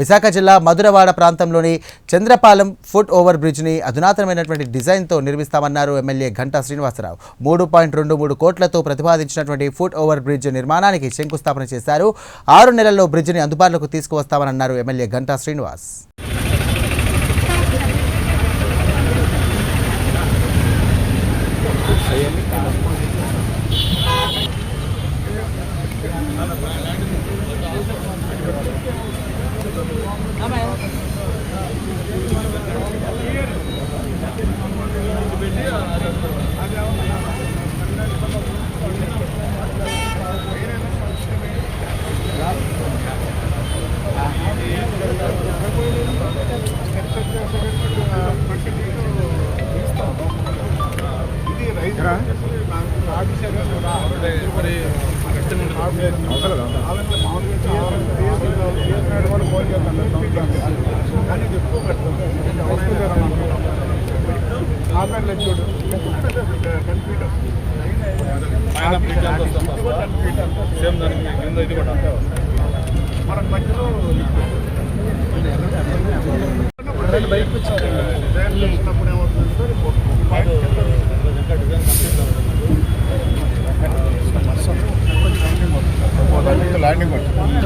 విశాఖ జిల్లా మధురవాడ ప్రాంతంలోని Chandrapalem foot over బ్రిడ్జ్ని అధునాతనమైనటువంటి డిజైన్తో నిర్మిస్తామన్నారు ఎమ్మెల్యే ఘంటా శ్రీనివాసరావు. మూడు పాయింట్ రెండు మూడు కోట్లతో ప్రతిపాదించినటువంటి ఫుట్ ఓవర్ బ్రిడ్జ్ నిర్మాణానికి శంకుస్థాపన చేశారు. ఆరు నెలల్లో బ్రిడ్జిని అందుబాటులోకి తీసుకువస్తామన్నారు ఎమ్మెల్యే ఘంటా శ్రీనివాస్. పైన బ్రిడ్జ్ అంతా సేమ్ దానికి కింద ఇది కూడా మనకు మధ్యలో బయటకు ఏమవుతుంది ల్యాండింగ్ పాయింట్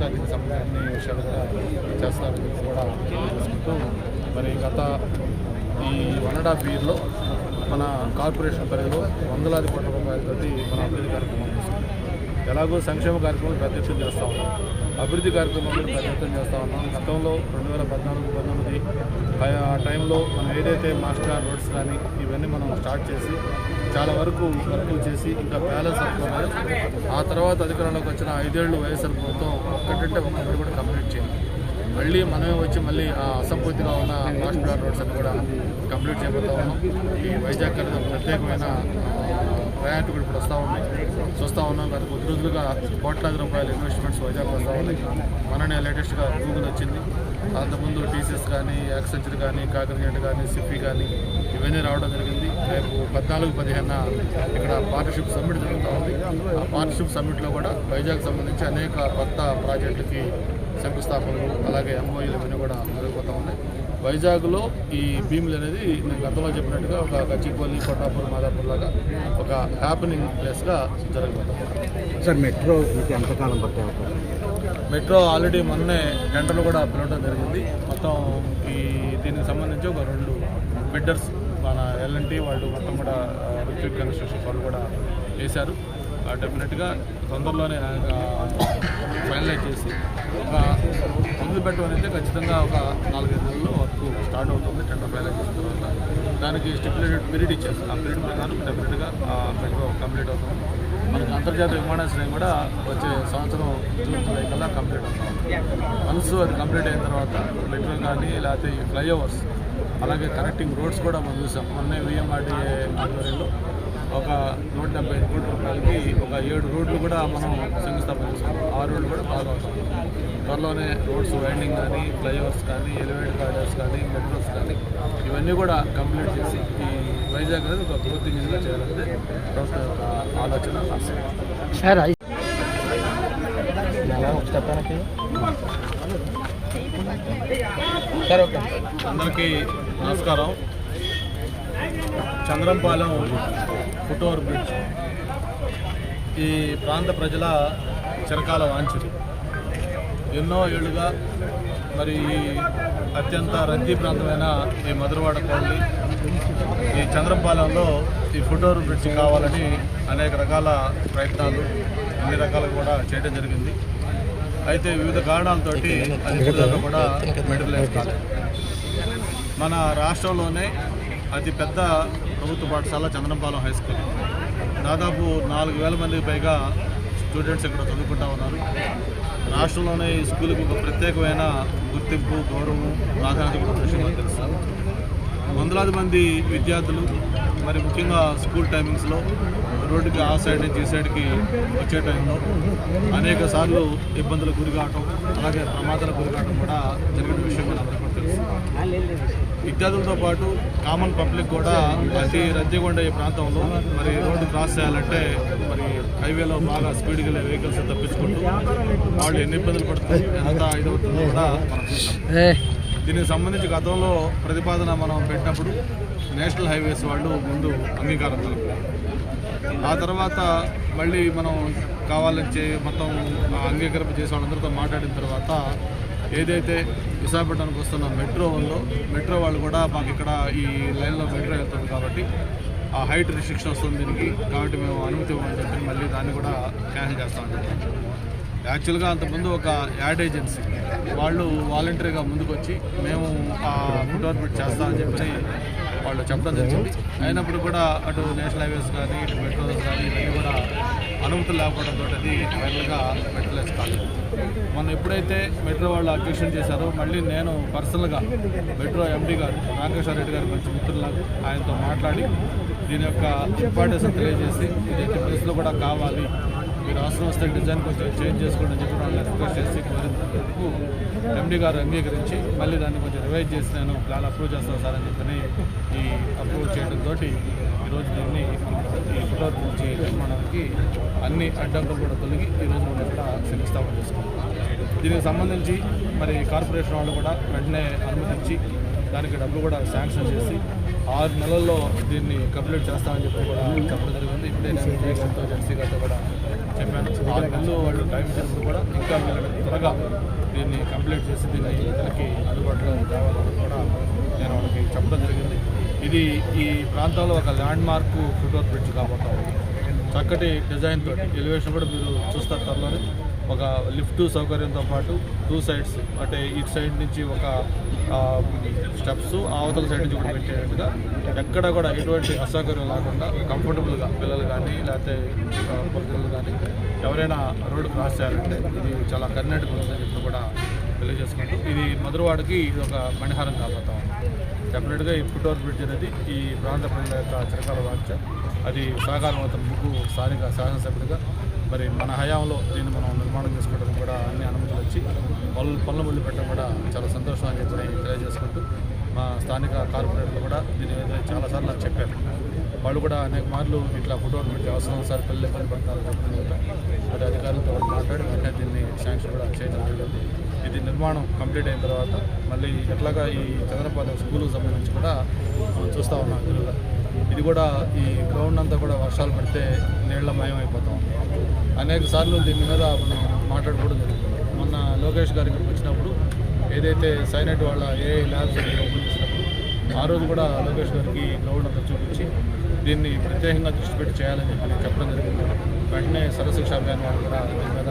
దీనికి సంబంధించిన అన్ని విషయాలు కూడా చేస్తారని కూడా తెలుసుకుంటూ మరి గత ఈ వన్ అండ్ హాఫ్ ఇయర్లో మన కార్పొరేషన్ పరిధిలో వందలాది కోట్ల రూపాయలతోటి మన అభివృద్ధి కార్యక్రమం చేస్తున్నాం. ఎలాగో సంక్షేమ కార్యక్రమాలు పెద్ద ఎత్తున చేస్తూ ఉన్నాం. అభివృద్ధి కార్యక్రమం కూడా పెద్ద ఎత్తున చేస్తూ ఉన్నాం. గతంలో రెండు వేల పద్నాలుగు పంతొమ్మిది ఆ- ఆ టైంలో మనం ఏదైతే మాస్టర్ రోడ్స్ కానీ ఇవన్నీ మనం స్టార్ట్ చేసి చాలా వరకు వర్కులు చేసి ఇంకా బ్యాలెన్స్ అనుకున్నాయి ఆ తర్వాత అధికారంలోకి వచ్చిన ఐదేళ్ళు వైఎస్ఆర్ ప్రభుత్వం ఒక్కటంటే ఒక్కటి కూడా కంప్లీట్ చేయాలి మళ్ళీ మనమే వచ్చి మళ్ళీ ఆ అసంపూర్తిగా ఉన్న మాస్టర్ రోడ్స్ అని కూడా కంప్లీట్ చేయబోతా ఉన్నాం. ఈ వైజాగ్ అనేది ప్రత్యేకమైన ప్రయాణికులు ఇప్పుడు వస్తూ ఉన్నాయి. చూస్తూ ఉన్నాం గత కొద్ది రోజులుగా కోట్లాది రూపాయల ఇన్వెస్ట్మెంట్స్ వైజాగ్ వస్తూ ఉన్నాయి. మననే లేటెస్ట్గా గూగుల్ వచ్చింది. అంతకుముందు టీసీఎస్ కానీ యాక్సెంచర్ కానీ కాకరగేట్ కానీ సిఫీ కానీ ఇవన్నీ రావడం జరిగింది. రేపు పద్నాలుగు పదిహేను ఇక్కడ పార్ట్నర్షిప్ సమ్మిట్ జరుగుతూ ఉంది. ఆ పార్ట్నర్షిప్ సమ్మిట్లో కూడా వైజాగ్ సంబంధించి అనేక కొత్త ప్రాజెక్టుకి శంకుస్థాపనలు అలాగే ఎంఓఈలు ఇవన్నీ కూడా జరిగిపోతూ ఉన్నాయి. వైజాగ్లో ఈ భీములు అనేది నేను గతంలో చెప్పినట్టుగా ఒక గచ్చిపల్లి కొండాపూర్ మాదాపూర్ లాగా ఒక హ్యాపెనింగ్ ప్లేస్గా జరగబోతుంది సార్ మెట్రో ఎంతకాలం పట్టే మెట్రో ఆల్రెడీ మొన్నే టెండర్లు కూడా పిలవడం జరిగింది. మొత్తం ఈ దీనికి సంబంధించి ఒక రెండు బిడ్డర్స్ మన ఎల్ఎన్టీ వాళ్ళు మొత్తం కూడా రిక్విక్ కన్స్ట్రక్షన్ వాళ్ళు కూడా వేశారు. డెఫినెట్గా తొందరలోనే ఫైనలైజ్ చేసి ఒక మొదలు పెట్టడం అయితే ఖచ్చితంగా ఒక నాలుగైదు నెలల్లో వర్క్ స్టార్ట్ అవుతుంది టెండర్ ఫైనలైజ్ చేసిన తర్వాత. దానికి స్టిపులేటెడ్ పీరియడ్ ఇచ్చారు ఆ పీరియడ్ ప్రకారం డెఫినెట్గా కంప్లీట్ అవుతుంది. మనకి అంతర్జాతీయ విమానాశ్రయం కూడా వచ్చే సంవత్సరం జూన్ జూలై కల్లా కంప్లీట్ అవుతుంది. వన్స్ అది కంప్లీట్ అయిన తర్వాత మెట్రో కానీ లేకపోతే ఈ ఫ్లైఓవర్స్ అలాగే కనెక్టింగ్ రోడ్స్ కూడా మనం చూసాం. మొన్నే విఎంఆర్టీఏ ఆధ్వర్యంలో ఒక నూట డెబ్బై ఐదు కోట్ల రూపాయలకి ఒక ఏడు రోడ్లు కూడా మనం శంకుస్థాపన చేసుకున్నాం ఆ రోడ్లు కూడా బాగా వస్తుంది త్వరలోనే రోడ్స్ వైండింగ్ కానీ ఫ్లైఓవర్స్ కానీ ఎలివేటెడ్ కారిడార్స్ కానీ మెట్రోస్ కానీ ఇవన్నీ కూడా కంప్లీట్ చేసి ఈ వైజాగ్ అనేది ఒక పూర్తి నిధిగా చేయాలనేది ప్రభుత్వం యొక్క ఆలోచన ఆశయం సార్ చెప్పడానికి సార్ ఓకే. అందరికీ నమస్కారం. Chandrampalem foot over bridge. ఈ ప్రాంత ప్రజల చిరకాల వాంఛలు. ఎన్నో ఏళ్ళుగా మరి ఈ అత్యంత రద్దీ ప్రాంతమైన ఈ మధురవాడ కాలనీ ఈ చంద్రంపాలెంలో ఈ ఫుట్ఓవర్ బ్రిడ్జ్ కావాలని అనేక రకాల ప్రయత్నాలు అన్ని రకాలు కూడా చేయడం జరిగింది. అయితే వివిధ కారణాలతోటి అది కూడా మెటీరియలైజ్ మన రాష్ట్రంలోనే అతిపెద్ద ప్రభుత్వ పాఠశాల చంద్రంపాలెం హై స్కూల్. దాదాపు నాలుగు వేల మందికి పైగా స్టూడెంట్స్ ఇక్కడ చదువుకుంటా ఉన్నారు. రాష్ట్రంలోనే ఈ స్కూల్కి ఒక ప్రత్యేకమైన గుర్తింపు గౌరవం ప్రాధాన్యత కూడా విషయంలో తెలుసు. వందలాది మంది విద్యార్థులు మరి ముఖ్యంగా స్కూల్ టైమింగ్స్లో రోడ్డుకి ఆ సైడ్ నుంచి ఈ సైడ్కి వచ్చే టైంలో అనేక సార్లు ఇబ్బందులకు గురి కావటం అలాగే ప్రమాదాలకు గురి కావటం కూడా జరిగిన విషయం కూడా అందరికీ కూడా తెలుసు. విద్యార్థులతో పాటు కామన్ పబ్లిక్ కూడా అతి రద్దీగా ఈ ప్రాంతంలో మరి రోడ్డు క్రాస్ చేయాలంటే మరి హైవేలో బాగా స్పీడ్గా వెళ్ళే వెహికల్స్ తప్పించుకుంటూ వాళ్ళు ఎన్ని ఇబ్బందులు పడుతుంది ఎంత ఇది అవుతుందో కూడా మనం దీనికి సంబంధించి గతంలో ప్రతిపాదన మనం పెట్టినప్పుడు నేషనల్ హైవేస్ వాళ్ళు ముందు అంగీకారం తెలిపారు ఆ తర్వాత మళ్ళీ మనం కావాలని చే మొత్తం ఆ అంగీకరణ చేసే వాళ్ళందరితో మాట్లాడిన తర్వాత ఏదైతే విశాఖపట్నానికి వస్తున్న మెట్రో ఉందో మెట్రో వాళ్ళు కూడా మాకు ఇక్కడ ఈ లైన్లో మెట్రో వెళ్తుంది కాబట్టి ఆ హైట్ రిస్ట్రిక్షన్ వస్తుంది దీనికి. కాబట్టి మేము అనుమతి ఇవ్వమని చెప్పి మళ్ళీ దాన్ని కూడా క్యాన్సిల్ చేస్తామని చెప్పి. యాక్చువల్గా అంతకుముందు ఒక యాడ్ ఏజెన్సీ వాళ్ళు వాలంటరీగా ముందుకు వచ్చి మేము ఆ ఫుట్ఓవర్ చేస్తామని చెప్పి వాళ్ళు చెప్పడం జరిగింది. అయినప్పుడు కూడా అటు నేషనల్ హైవేస్ కానీ ఇటు మెట్రోస్ కానీ ఇవన్నీ కూడా అనుమతులు లేకపోవడంతో అది ఫైనల్గా మెట్రోలెస్ కాలేదు. మొన్న ఎప్పుడైతే మెట్రో వాళ్ళు అబ్జెక్షన్ చేశారో మళ్ళీ నేను పర్సనల్గా మెట్రో ఎండీ గారు నాగేశ్వర రెడ్డి గారి మంచి మిత్రులకు ఆయనతో మాట్లాడి దీని యొక్క ఇంపార్టెన్స్ తెలియజేసి ఇది ఎట్టి ప్లేస్లో కూడా కావాలి మీరు అవసరం వస్తే డిజైన్ కొంచెం చేంజ్ చేసుకోండి అని చెప్పి వాళ్ళని రిక్వెస్ట్ చేసి కోరినందుకు ఎండీ గారు అంగీకరించి మళ్ళీ దాన్ని కొంచెం రివైజ్ చేసి నేను ప్లాన్ అప్రూవ్ చేస్తాను సార్ అని చెప్పని ఈ అప్రూవ్ చేయడంతో ఈరోజు దీన్ని ఈ ఫుట్ఓవర్ నుంచి నిర్మాణానికి అన్ని అడ్డంకులు కూడా తొలగి ఈరోజు మనం ఇక్కడ శంకుస్థాపన చేసుకుంటున్నాం దీనికి సంబంధించి మరి కార్పొరేషన్ వాళ్ళు కూడా వెంటనే అనుమతించి దానికి డబ్బులు కూడా శాంక్షన్ చేసి ఆరు నెలల్లో దీన్ని కంప్లీట్ చేస్తామని చెప్పి కూడా చెప్పడం నేను జెన్సీ గారితో కూడా చెప్పాను. ఆరు వాళ్ళు టైం ఇచ్చినప్పుడు కూడా ఇంకా వీళ్ళకి త్వరగా దీన్ని కంప్లీట్ చేసి దీన్ని ఇతరులకి అందుబాటులో తేవాలని కూడా నేను వాళ్ళకి చెప్పడం జరిగింది. ఇది ఈ ప్రాంతంలో ఒక ల్యాండ్ మార్క్ ఫుట్ఓవర్ బ్రిడ్జ్ కాబోతా చక్కటి డిజైన్ తోటి ఎలివేషన్ కూడా మీరు చూస్తారు త్వరలోనే. ఒక లిఫ్ట్ సౌకర్యంతో పాటు టూ సైడ్స్ అంటే ఇటు సైడ్ నుంచి ఒక స్టెప్స్ అవతల సైడ్ నుంచి కూడా పెట్టేటట్టుగా ఎక్కడ కూడా ఎటువంటి అసౌకర్యం లేకుండా కంఫర్టబుల్గా పిల్లలు కానీ లేకపోతే కానీ ఎవరైనా రోడ్డు క్రాస్ చేయాలంటే ఇది చాలా కన్వీనెంట్గా ఉందని కూడా తెలియజేసుకుంటూ ఇది మధురవాడకి ఇది ఒక మణిహారం కాబోతాం డెఫినెట్గా ఈ ఫుట్ఓవర్ బ్రిడ్జ్ అనేది ఈ ప్రాంత ప్రజల యొక్క చిరకాల వాంఛ. అది సహకారం అవుతాం ముగ్గు స్థానిక శాసనసభ్యుడిగా మరి మన హయాంలో దీన్ని మనం నిర్మాణం చేసుకోవడం కూడా అన్ని అనుమతులు వచ్చి పనులు పనులు ముందు పెట్టడం కూడా చాలా సంతోషం అని చెప్పి తెలియజేసుకుంటూ మా స్థానిక కార్పొరేటర్లు కూడా దీని మీద చాలాసార్లు నాకు చెప్పారు. వాళ్ళు కూడా అనేక మార్లు ఇట్లా ఫోటో పెట్టి అవసరం సార్ పిల్లలు ఇబ్బంది పడతారు అది అధికారులతో మాట్లాడి వెంటనే దీన్ని శాంక్షన్ కూడా చేయడం జరిగింది. ఇది నిర్మాణం కంప్లీట్ అయిన తర్వాత మళ్ళీ ఎట్లాగా ఈ చంద్రపాద స్కూల్కి సంబంధించి కూడా మనం చూస్తూ ఉన్నాం. ఇది కూడా ఈ గ్రౌండ్ అంతా కూడా వర్షాలు పడితే నీళ్ళ మయం అయిపోతాం అనేక సార్లు దీని మీద మనం మాట్లాడుకోవడం జరిగింది. మొన్న లోకేష్ గారి ఇక్కడికి వచ్చినప్పుడు ఏదైతే సైనట్ వాళ్ళ ఏ ల్యాబ్స్ ఓపెన్ చేసినప్పుడు ఆ రోజు కూడా లోకేష్ గారికి గ్రౌండ్ అంతా చూపించి దీన్ని ప్రత్యేకంగా దృష్టి పెట్టి చేయాలని చెప్పి చెప్పడం జరిగింది. వెంటనే సర్వశిక్ష అభియాన్ వాళ్ళు కూడా దీని మీద